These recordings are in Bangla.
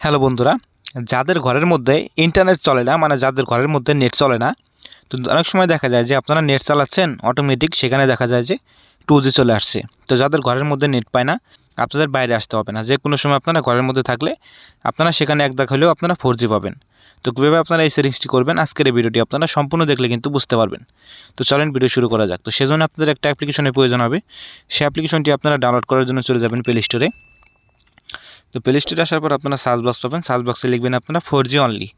হ্যালো বন্ধুরা, যাদের ঘরের মধ্যে ইন্টারনেট চলে না মানে যাদের ঘরের মধ্যে নেট চলে না, তো অনেক সময় দেখা যায় যে আপনারা নেট চালাচ্ছেন অটোমেটিক সেখানে দেখা যায় যে টু জি চলে আসছে। তো যাদের ঘরের মধ্যে নেট পায় না, আপনাদের বাইরে আসতে হবে না। যে কোনো সময় আপনারা ঘরের মধ্যে থাকলে, আপনারা সেখানে এক দেখ হলেও আপনারা ফোর জি পাবেন। তো কীভাবে আপনারা এই সেটিংসটি করবেন, আজকের এই ভিডিওটি আপনারা সম্পূর্ণ দেখলে কিন্তু বুঝতে পারবেন। তো চলেন ভিডিও শুরু করা যাক। তো সেজন্য আপনাদের একটা অ্যাপ্লিকেশনের প্রয়োজন হবে। সেই অ্যাপ্লিকেশনটি আপনারা ডাউনলোড করার জন্য চলে যাবেন প্লে স্টোরে তো প্লে স্টোরে আসার পর আপনারা সার্চ বক্স পাবেন। সার্চ বক্সে লিখবেন আপনারা ফোর জি অনলি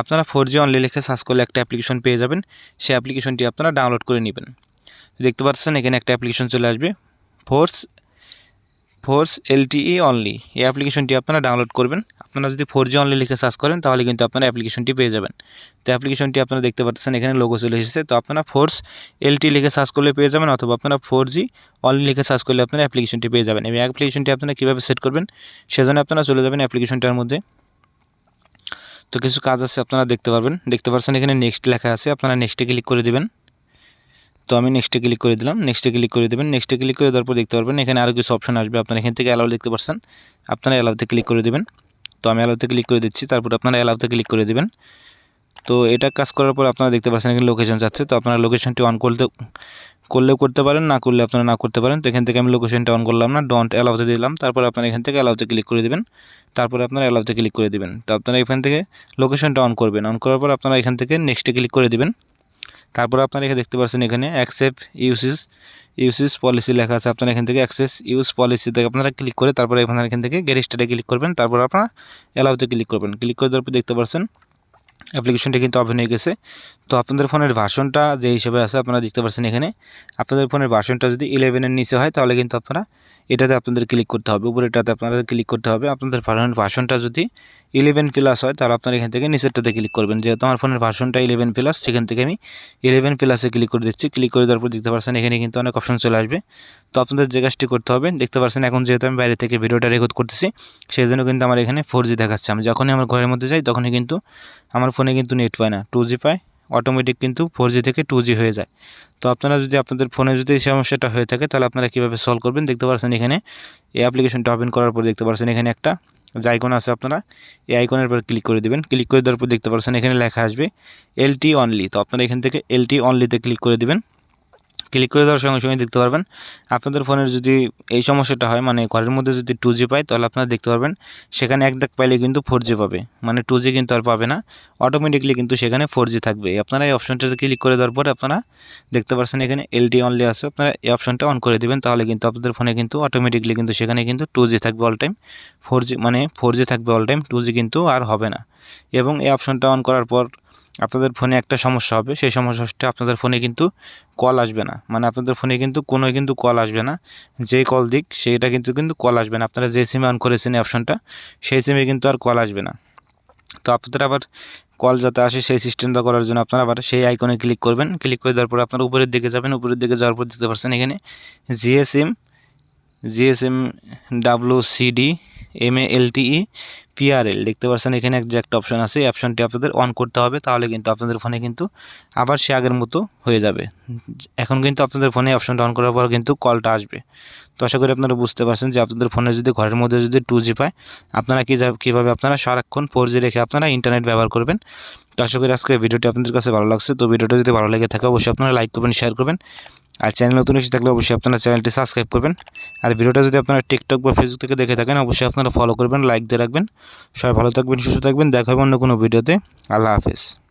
আপনারা ফোর জি অনলি লিখে সার্চ করলে একটা অ্যাপ্লিকেশন পেয়ে যাবেন। সেই অ্যাপ্লিকেশনটি আপনারা ডাউনলোড করে নেবেন। দেখতে পাচ্ছেন এখানে একটা অ্যাপ্লিকেশন চলে আসবে। ফোর্স ফোর্স এলটিই অনলি এই অ্যাপ্লিকেশনটি আপনারা ডাউনলোড করবেন। আপনারা যদি ফোর জি অনলি লিখে সার্চ করেন, তাহলে কিন্তু আপনারা অ্যাপ্লিকেশনটি পেয়ে যাবেন। তো অ্যাপ্লিকেশনটি আপনারা দেখতে পাচ্ছেন, এখানে লোগো চলে এসেছে। তো আপনারা ফোর্স এলটি লিখে সার্চ করলে পেয়ে যাবেন, অথবা আপনারা ফোর জি অনলি লিখে সার্চ করলে আপনারা অ্যাপ্লিকেশনটি পেয়ে যাবেন। এবং অ্যাপ্লিকেশনটি আপনারা কীভাবে সেট করবেন, সেজন্য আপনারা চলে যাবেন অ্যাপ্লিকেশনটার মধ্যে। তো কিছু কাজ আছে, আপনারা দেখতে পারবেন। দেখতে পাচ্ছেন, এখানে নেক্সট লেখা আছে। আপনারা নেক্সটে ক্লিক করে দেবেন। তো আমি নেক্সটে ক্লিক করে দিলাম। নেক্সটে ক্লিক করে দেবেন। নেক্সটে ক্লিক করে দেওয়ার পর দেখতে পারবেন, এখানে আরও কিছু অপশন আসবে। আপনারা এখান থেকে অ্যালাউ দেখতে পাচ্ছেন আপনারা অ্যালাউতে ক্লিক করে দেবেন। তো আমি অ্যালাউতে ক্লিক করে দিচ্ছি। তারপর আপনারা অ্যালাউতে ক্লিক করে দেবেন। তো এটা কাজ করার পর আপনারা দেখতে পাচ্ছেন এখানে লোকেশন যাচ্ছে। তো আপনারা লোকেশনটি অন করতে করলেও করতে পারেন, না করলে আপনারা না করতে পারেন। তো এখান থেকে আমি লোকেশনটা অন করলাম না ডন্ট অ্যালাউতে দিলাম। তারপর আপনারা এখান থেকে অ্যালাউতে ক্লিক করে দেবেন। তারপরে আপনারা অ্যালাউতে ক্লিক করে দেবেন। তো আপনারা এখান থেকে লোকেশনটা অন করবেন। অন করার পর আপনারা এখান থেকে নেক্সটে ক্লিক করে দেবেন। তারপর আপনারা এখানে দেখতে পাচ্ছেন এখানে অ্যাকসেপ্ট ইউসিস ইউসিস পলিসি লেখা আছে। আপনারা এখান থেকে অ্যাক্সেস ইউজ পলিসিতে আপনারা ক্লিক করে তারপরে আপনারা এখান থেকে গেরিস্টারে ক্লিক করবেন। তারপর আপনারা অ্যালাউতে ক্লিক করবেন। ক্লিক করে দেওয়ার পর দেখতে পাচ্ছেন অ্যাপ্লিকেশনটা কিন্তু ওপেন হয়ে গেছে। তো আপনাদের ফোনের ভার্সনটা যে হিসেবে আছে, আপনারা দেখতে পাচ্ছেন এখানে। আপনাদের ফোনের ভার্সনটা যদি ইলেভেনের নিচে হয়, তাহলে কিন্তু আপনারা এটাতে আপনাদের ক্লিক করতে হবে। উপরেটাতে আপনাদের ক্লিক করতে হবে। আপনাদের ফোনের ভার্সনটা যদি ইলেভেন প্লাস হয়, তাহলে আপনারা এখান থেকে নিচেরটাতে ক্লিক করবেন। যেহেতু আমার ফোনের ভার্সনটা ইলেভেন প্লাস সেখান থেকে আমি ইলেভেন প্লাসে ক্লিক করে দিচ্ছি। ক্লিক করে দেওয়ার পর দেখতে পাচ্ছেন এখানে কিন্তু অনেক অপশন চলে আসবে। তো আপনাদের যে কাজটি করতে হবে, দেখতে পাচ্ছেন এখন যেহেতু আমি বাইরে থেকে ভিডিওটা রেকর্ড করতেছি সেই জন্য কিন্তু আমার এখানে ফোর দেখাচ্ছে। আমি যখনই আমার ঘরের মধ্যে যাই, তখনই কিন্তু আমার ফোনে কিন্তু নেট পায় না। টু জি পায় অটোমেটিক কিন্তু ফোর থেকে টু হয়ে যায়। তো আপনারা যদি আপনাদের ফোনে যদি এই সমস্যাটা হয়ে থাকে, তাহলে আপনারা কীভাবে সলভ করবেন? দেখতে পাচ্ছেন এখানে, এই অ্যাপ্লিকেশনটা ওপেন করার পর দেখতে পাচ্ছেন এখানে একটা যে আইকন আছে আপনারা, এই আইকনের পর ক্লিক করে দেবেন। ক্লিক করে দেওয়ার পর দেখতে পাচ্ছেন এখানে লেখা আসবে এলটি অনলি তো আপনারা এখান থেকে এলটি অনলিতে ক্লিক করে দেবেন। ক্লিক করে দেওয়ার সঙ্গে সঙ্গে দেখতে পারবেন। আপনাদের ফোনের যদি এই সমস্যাটা হয় মানে ঘরের মধ্যে যদি টু জি পায়, তাহলে আপনারা দেখতে পারবেন, সেখানে এক দাগ পাইলে কিন্তু ফোর জি পাবে। মানে টু জি কিন্তু আর পাবে না। অটোমেটিকলি কিন্তু সেখানে ফোর জি থাকবে। আপনারা এই অপশনটাতে ক্লিক করে দেওয়ার পরে আপনারা দেখতে পাচ্ছেন এখানে এলটি অনলি আছে। আপনারা এই অপশনটা অন করে দেবেন, তাহলে কিন্তু আপনাদের ফোনে কিন্তু অটোমেটিকলি কিন্তু সেখানে কিন্তু টু জি থাকবে অল টাইম ফোর জি মানে ফোর জি থাকবে অল টাইম টু জি কিন্তু আর হবে না। এবং এই অপশনটা অন করার পর আপনাদের ফোনে একটা সমস্যা হবে। সেই সমস্যাটা আপনাদের ফোনে কিন্তু কল আসবে না। মানে আপনাদের ফোনে কিন্তু কোনো কিন্তু কল আসবে না। যে কল দিক, সেইটা কিন্তু কিন্তু কল আসবে না। আপনারা যে সিমে অন করেছেন অপশনটা সেই সিমে কিন্তু আর কল আসবে না। তো আপনাদের আবার কল যাতে আসে সেই সিস্টেমটা করার জন্য আপনারা আবার সেই আইকনে ক্লিক করবেন। ক্লিক করে দেওয়ার পর আপনারা উপরের দিকে যাবেন। উপরের দিকে যাওয়ার পর দেখতে পাচ্ছেন এখানে GSM GSM W CD M A L TE PRL দেখতে পাচ্ছেন, এখানে যে একটা অপশন আছে, এই অপশনটি আপনাদের অন করতে হবে, তাহলে কিন্তু আপনাদের ফোনে কিন্তু আবার সে আগের মতো হয়ে যাবে। এখন কিন্তু আপনাদের ফোনে অপশনটা অন করার পর কিন্তু কলটা আসবে। তো আশা করি আপনারা বুঝতে পারছেন যে আপনাদের ফোনে যদি ঘরের মধ্যে যদি টু জি পায়, আপনারা কী কীভাবে আপনারা সারাক্ষণ ফোর জি রেখে আপনারা ইন্টারনেট ব্যবহার করবেন? তো আশা করি আজকে ভিডিওটি আপনাদের কাছে ভালো লাগছে। তো ভিডিওটা যদি ভালো লেগে থাকে, অবশ্যই আপনারা লাইক করবেন শেয়ার করবেন। আর চ্যানেল নতুন এসে থাকলে অবশ্যই আপনারা চ্যানেলটি সাবস্ক্রাইব করবেন। আর ভিডিওটা যদি আপনারা টিকটক বা ফেসবুক থেকে দেখে থাকেন, অবশ্যই আপনারা ফলো করবেন লাইক দিয়ে রাখবেন। সবাই ভালো থাকবেন, সুস্থ থাকবেন। দেখা হবে অন্য কোনো ভিডিওতে। আল্লাহ হাফেজ।